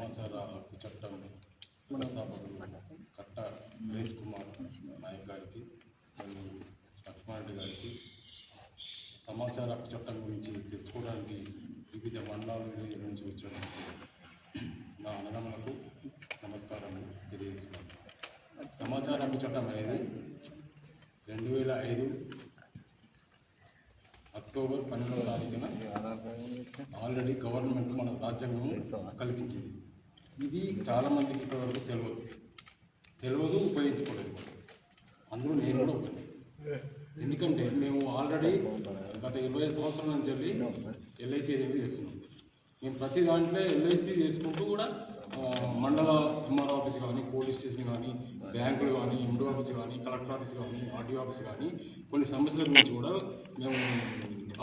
సమాచార హక్కు చట్టం వ్యవస్థాపకులు కట్ట నరేష్ కుమార్ నాయక్ గారికి మరియు లక్ష్మారెడ్డి గారికి సమాచార హక్కు చట్టం గురించి తెలుసుకోవడానికి వివిధ మండలాల నుంచి వచ్చిన నా అన్నదమ్ములకు నమస్కారం తెలియజేస్తున్నాను. సమాచార హక్కు చట్టం అనేది రెండు వేల ఐదు అక్టోబర్ పన్నెండవ తారీఖున ఆల్రెడీ గవర్నమెంట్ మన రాజ్యాంగం కల్పించింది. ఇది చాలామందికి ఇప్పటివరకు తెలియదు తెలియదు ఉపయోగించుకోలేదు. అందులో నేను కూడా ఒకటి. ఎందుకంటే మేము ఆల్రెడీ గత ఇరవై సంవత్సరాల నుంచి వెళ్ళి ఎల్ఐసి ఏజెంట్ చేస్తున్నాం. మేము ప్రతి దాంట్లో ఎల్ఐసి చేసుకుంటూ కూడా మండల ఎంఆర్ ఆఫీస్ కానీ పోలీస్ స్టేషన్ కానీ బ్యాంకులు కానీ ఎండో ఆఫీస్ కానీ కలెక్టర్ ఆఫీస్ కానీ ఆర్డీఓ ఆఫీస్ కానీ కొన్ని సమస్యల గురించి కూడా మేము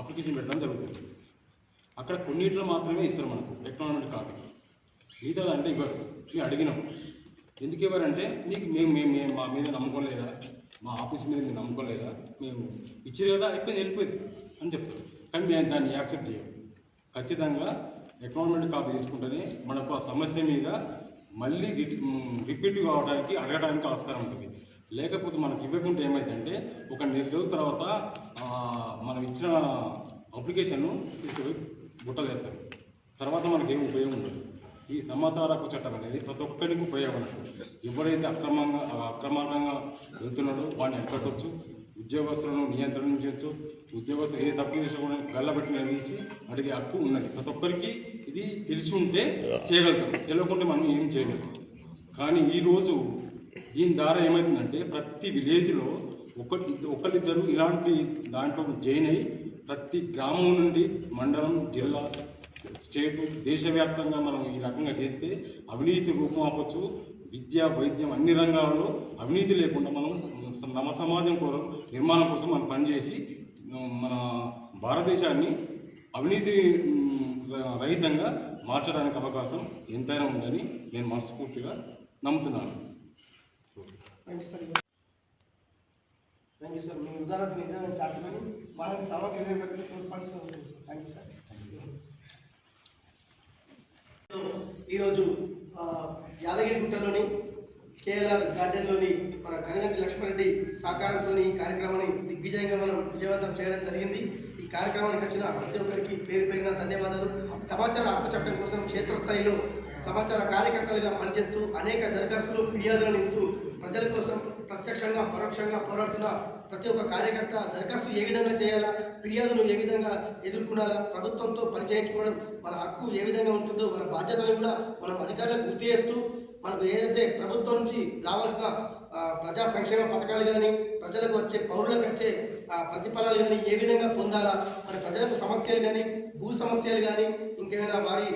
అప్లికేషన్ పెట్టడం జరుగుతుంది. అక్కడ కొన్నిట్లో మాత్రమే ఇస్తారు మనకు ఎకనామిక్ కాపీ మిగతా అంటే ఇవ్వరు. మేము అడిగినాం. ఎందుకు ఇవ్వరంటే మీకు మేము మేము మేము మా మీద నమ్మకం లేదా? మా ఆఫీస్ మీద మీరు నమ్మకం లేదా? మేము ఇచ్చారు కదా అయిపోయింది వెళ్ళిపోయింది అని చెప్తారు. కానీ మేము దాన్ని యాక్సెప్ట్ చేయం ఖచ్చితంగా అకౌంట్మెంట్ కాపీ తీసుకుంటేనే మనకు ఆ సమస్య మీద మళ్ళీ రిటి- రిపీట్ కావడానికి అడగడానికి ఆస్కారం ఉంటుంది. లేకపోతే మనకి ఇవ్వకుండా ఏమైందంటే ఒక నెల రోజుల తర్వాత మనం ఇచ్చిన అప్లికేషన్ను తీసుకుపోయి బుట్టలు వేస్తారు. తర్వాత మనకి ఏం ఉపయోగం ఉండదు. ఈ సమాచార హక్కు చట్టం అనేది ప్రతి ఒక్కరికి ఉపయోగపడుతుంది. ఎవరైతే అక్రమంగా అక్రమంగా వెళ్తున్నాడో వాడిని ఎక్కడొచ్చు ఉద్యోగస్తులను నియంత్రణ చేయొచ్చు ఉద్యోగస్తులు ఏ తప్పు చేసినా కూడా గల్లబెట్టి నిలదీసి అడిగే హక్కు ఉన్నది. ప్రతి ఒక్కరికి ఇది తెలిసి ఉంటే చేయగలుగుతాం. తెలియకుంటే మనం ఏం చేయలేము కానీ ఈరోజు దీని ద్వారా ఏమవుతుందంటే ప్రతి విలేజ్లో ఒకరి ఒకరిద్దరు ఇలాంటి దాంట్లో జైన్ అయ్యి ప్రతి గ్రామం నుండి మండలం జిల్లా స్టేటు దేశవ్యాప్తంగా మనం ఈ రకంగా చేస్తే అవినీతి రూపుమాపచ్చు విద్య వైద్యం అన్ని రంగాలలో అవినీతి లేకుండా మనం నమ సమాజం కోసం నిర్మాణం కోసం మనం పనిచేసి మన భారతదేశాన్ని అవినీతి రహితంగా మార్చడానికి అవకాశం ఎంతైనా ఉందని నేను మనస్ఫూర్తిగా నమ్ముతున్నాను. Thank you sir thank you sir మీ ఉదాహరణ నిజంగా చాటుకొని మనకి సమాచారం తోడ్పడుతుంది సార్ థ్యాంక్ యూ సార్ ఈరోజు యాదగిరి యాదగిరిగుట్టలోని కేఎల్ఆర్ గార్డెన్లోని మన కనిగంటి లక్ష్మారెడ్డి సహకారంతో ఈ కార్యక్రమాన్ని దిగ్విజయంగా మనం విజయవంతం చేయడం జరిగింది. ఈ కార్యక్రమానికి వచ్చిన ప్రతి ఒక్కరికి పేరు పేరున ధన్యవాదాలు. సమాచార హక్కు చట్టం కోసం క్షేత్రస్థాయిలో సమాచార కార్యకర్తలుగా పనిచేస్తూ అనేక దరఖాస్తులు ఫిర్యాదులను ఇస్తూ ప్రజల కోసం ప్రత్యక్షంగా పరోక్షంగా పోరాడుతున్న ప్రతి ఒక్క కార్యకర్త దరఖాస్తు ఏ విధంగా చేయాలా ఫిర్యాదులు ఏ విధంగా ఎదుర్కొనాలా ప్రభుత్వంతో పనిచేయించుకోవడం మన హక్కు ఏ విధంగా ఉంటుందో మన బాధ్యతలను కూడా మనం అధికారులకు గుర్తు చేస్తూ మనకు ఏదైతే ప్రభుత్వం నుంచి రావాల్సిన ప్రజా సంక్షేమ పథకాలు కానీ ప్రజలకు వచ్చే పౌరులకు వచ్చే ప్రతిఫలాలు కానీ ఏ విధంగా పొందాలా మరి ప్రజలకు సమస్యలు కానీ భూ సమస్యలు కానీ ఇంకేమైనా వారి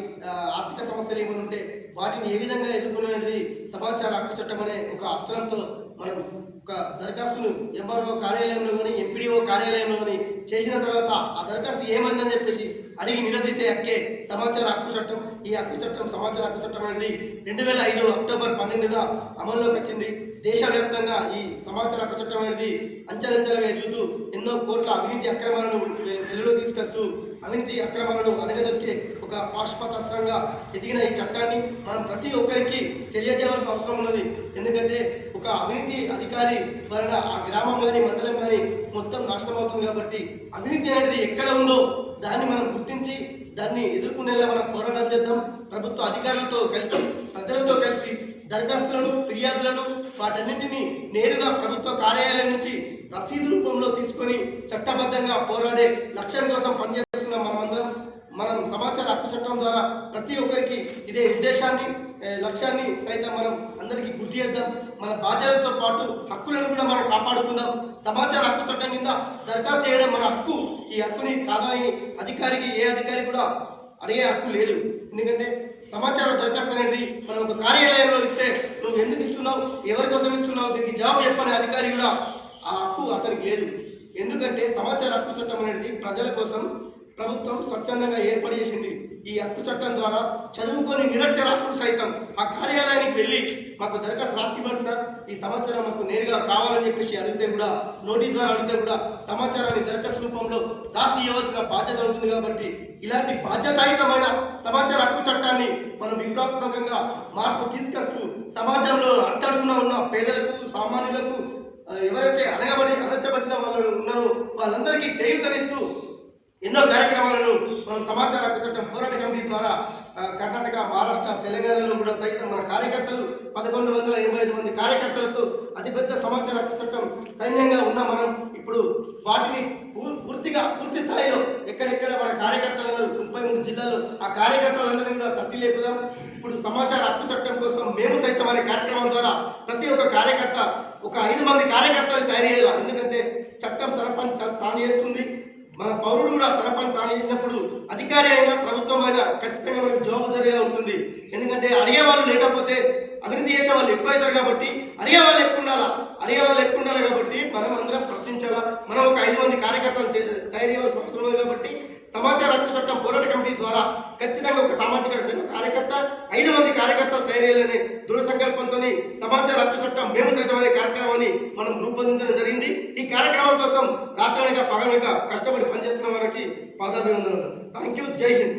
ఆర్థిక సమస్యలు ఏమైనా ఉంటే వాటిని ఏ విధంగా ఎదుర్కొనేది సమాచార హక్కు చట్టం అనే ఒక అస్త్రంతో మనం ఒక దరఖాస్తును ఎంఆర్ఓ కార్యాలయంలో కానీ ఎంపీడీఓ కార్యాలయంలో కానీ చేసిన తర్వాత ఆ దరఖాస్తు ఏమైందని చెప్పేసి అడిగి నిలదీసే హక్కే సమాచార హక్కు చట్టం. ఈ హక్కు చట్టం సమాచార హక్కు చట్టం అనేది రెండు వేల ఐదు అక్టోబర్ పన్నెండున అమల్లోకి వచ్చింది. దేశవ్యాప్తంగా ఈ సమాచార చట్టం అనేది అంచెలంచెలుగా ఎదుగుతూ ఎన్నో కోట్ల అవినీతి అక్రమాలను వె- తీసుకొస్తూ అవినీతి అక్రమాలను అనగదొక్కే ఒక పాష్పతాస్త్రంగా ఎదిగిన ఈ చట్టాన్ని మనం ప్రతి ఒక్కరికి తెలియజేయవలసిన అవసరం ఉన్నది. ఎందుకంటే ఒక అవినీతి అధికారి వలన ఆ గ్రామం కానీ మండలం కానీ మొత్తం నాశనం అవుతుంది కాబట్టి అవినీతి అనేది ఎక్కడ ఉందో దాన్ని మనం గుర్తించి దాన్ని ఎదుర్కొనేలా మనం పోరాటం చేద్దాం. ప్రభుత్వ అధికారులతో కలిసి ప్రజలతో కలిసి దరఖాస్తులను ఫిర్యాదులను వాటన్నింటినీ నేరుగా ప్రభుత్వ కార్యాలయం నుంచి రసీదు రూపంలో తీసుకొని చట్టబద్ధంగా పోరాడే లక్ష్యం కోసం పనిచేస్తున్న మనమందరం మనం సమాచార హక్కు చట్టం ద్వారా ప్రతి ఒక్కరికి ఇదే ఉద్దేశాన్ని లక్ష్యాన్ని సైతం మనం అందరికీ గుర్తు చేద్దాం. మన బాధ్యతలతో పాటు హక్కులను కూడా మనం కాపాడుకుందాం. సమాచార హక్కు చట్టం కింద దరఖాస్తు చేయడం మన హక్కు. ఈ హక్కుని కాదని అధికారికి ఏ అధికారి కూడా అడిగే హక్కు లేదు. ఎందుకంటే సమాచారం దరఖాస్తు అనేది మనం ఒక కార్యాలయంలో ఇస్తే నువ్వు ఎందుకు ఇస్తున్నావు? ఎవరి కోసం ఇస్తున్నావు? దీనికి జవాబు చెప్పని అధికారి కూడా ఆ హక్కు అతనికి లేదు. ఎందుకంటే సమాచార హక్కు చట్టం అనేది ప్రజల కోసం ప్రభుత్వం స్వచ్ఛందంగా ఏర్పాటు చేసింది. ఈ హక్కు చట్టం ద్వారా చదువుకొని నిరక్షరాస్యులు సైతం ఆ కార్యాలయానికి వెళ్ళి మాకు దరఖాస్తు రాసి ఇవ్వండి సార్. ఈ సమాచారం మాకు నేరుగా కావాలని చెప్పేసి అడిగితే కూడా నోటీస్ ద్వారా అడిగితే కూడా సమాచారాన్ని దరఖాస్తు రూపంలో రాసి ఇవ్వాల్సిన బాధ్యత ఉంటుంది కాబట్టి ఇలాంటి బాధ్యతాయుతమైన సమాచార హక్కు చట్టాన్ని మనం విప్లవాత్మకంగా మార్పు తీసుకొస్తూ సమాజంలో అట్టడుగున ఉన్న పేదలకు సామాన్యులకు ఎవరైతే అనగబడి అనర్చబడిన వాళ్ళు ఉన్నారో వాళ్ళందరికీ చేయూతనిస్తూ ఎన్నో కార్యక్రమాలను మనం సమాచార హక్కు చట్టం పోరాట కమిటీ ద్వారా కర్ణాటక మహారాష్ట్ర తెలంగాణలో కూడా సైతం మన కార్యకర్తలు పదకొండు వందల ఎనభై ఐదు మంది కార్యకర్తలతో అతిపెద్ద సమాచార హక్కు చట్టం సైన్యంగా ఉన్న మనం. ఇప్పుడు వాటిని పూర్తిగా పూర్తి స్థాయిలో ఎక్కడెక్కడ మన కార్యకర్తలు ముప్పై మూడు జిల్లాల్లో ఆ కార్యకర్తలందరినీ కూడా తట్టి లేపుదాం. ఇప్పుడు సమాచార హక్కు చట్టం కోసం మేము సైతం అనే కార్యక్రమం ద్వారా ప్రతి ఒక్క కార్యకర్త ఒక ఐదు మంది కార్యకర్తలు తయారు చేయాలి? ఎందుకంటే చట్టం తన తాను చేస్తుంది. మన పౌరుడు కూడా తన పని తాను చేసినప్పుడు అధికారి అయినా ప్రభుత్వం అయినా ఖచ్చితంగా మనకు జవాబుదారీగా ఉంటుంది. ఎందుకంటే అడిగే వాళ్ళు లేకపోతే అభివృద్ధి చేసే వాళ్ళు ఎక్కువ అవుతారు కాబట్టి అడిగే వాళ్ళు ఎక్కువ ఉండాలా? అడిగే వాళ్ళు ఎక్కువ ఉండాలి కాబట్టి మనం అందరం ప్రశ్నించాలా? మనం ఒక ఐదు మంది కార్యకర్తలు తయారు చేయవలసిన అవసరం ఉంది కాబట్టి సమాచార హక్కు చట్టం పోరాట కమిటీ ద్వారా ఖచ్చితంగా ఒక సామాజిక కార్యకర్త ఐదు మంది కార్యకర్తలు తయారు దృఢ సంకల్పంతో సమాచార హక్కు చట్టం మేము సైతం అనే కార్యక్రమాన్ని మనం రూపొందించడం జరిగింది. ఈ కార్యక్రమం కోసం రాత్రనక పగలనక కష్టపడి పనిచేస్తున్న వారికి పాదాభివందనలు. థ్యాంక్ యూ జై హింద్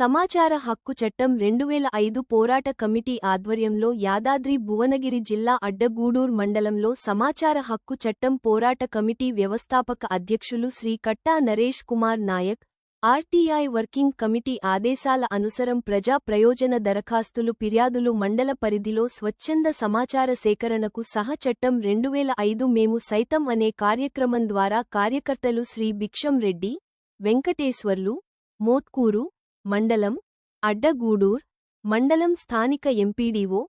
సమాచార హక్కు చట్టం రెండు వేల ఐదు పోరాట కమిటీ ఆధ్వర్యంలో యాదాద్రి భువనగిరి జిల్లా అడ్డగూడూర్ మండలంలో సమాచార హక్కు చట్టం పోరాట కమిటీ వ్యవస్థాపక అధ్యక్షులు Shri Katta Naresh Kumar Nayak RTI working committee ఆదేశాల అనుసరం ప్రజా ప్రయోజన దరఖాస్తులు ఫిర్యాదులు మండల పరిధిలో స్వచ్ఛంద సమాచార సేకరణకు సహ చట్టం రెండు వేల ఐదు మేము సైతం అనే కార్యక్రమం ద్వారా కార్యకర్తలు శ్రీ భిక్షం రెడ్డి వెంకటేశ్వర్లు మోత్కూరు మండలం అడ్డగూడూర్ మండలం స్థానిక ఎంపీడీఓ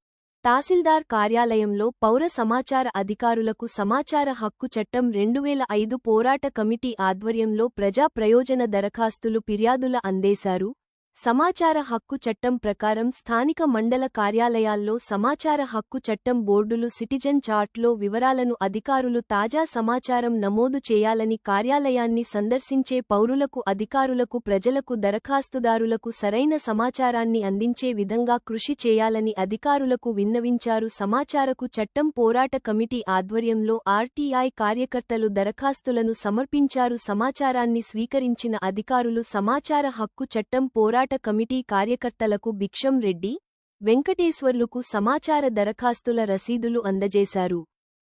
తహసీల్దార్ కార్యాలయంలో పౌర సమాచార అధికారులకు సమాచార హక్కు చట్టం రెండువేల ఐదు పోరాట కమిటీ ఆధ్వర్యంలో ప్రజా ప్రయోజన దరఖాస్తులు ఫిర్యాదుల అందేశారు. సమాచార హక్కు చట్టం ప్రకారం స్థానిక మండల కార్యాలయాల్లో సమాచార హక్కు చట్టం బోర్డులు సిటిజన్ చార్ట్లో వివరాలను అధికారులు తాజా సమాచారం నమోదు చేయాలని కార్యాలయాన్ని సందర్శించే పౌరులకు అధికారులకు ప్రజలకు దరఖాస్తుదారులకు సరైన సమాచారాన్ని అందించే విధంగా కృషి చేయాలని అధికారులకు విన్నవించారు. సమాచారకు చట్టం పోరాట కమిటీ ఆధ్వర్యంలో ఆర్టీఐ కార్యకర్తలు దరఖాస్తులను సమర్పించారు. సమాచారాన్ని స్వీకరించిన అధికారులు సమాచార హక్కు చట్టం పోరాట కమిటీ కార్యకర్తలకు భిక్షం రెడ్డి వెంకటేశ్వర్లుకు సమాచార దరఖాస్తుల రసీదులు అందజేశారు.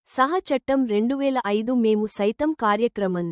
సహ చట్టం రెండువేల ఐదు మేము సైతం కార్యక్రమం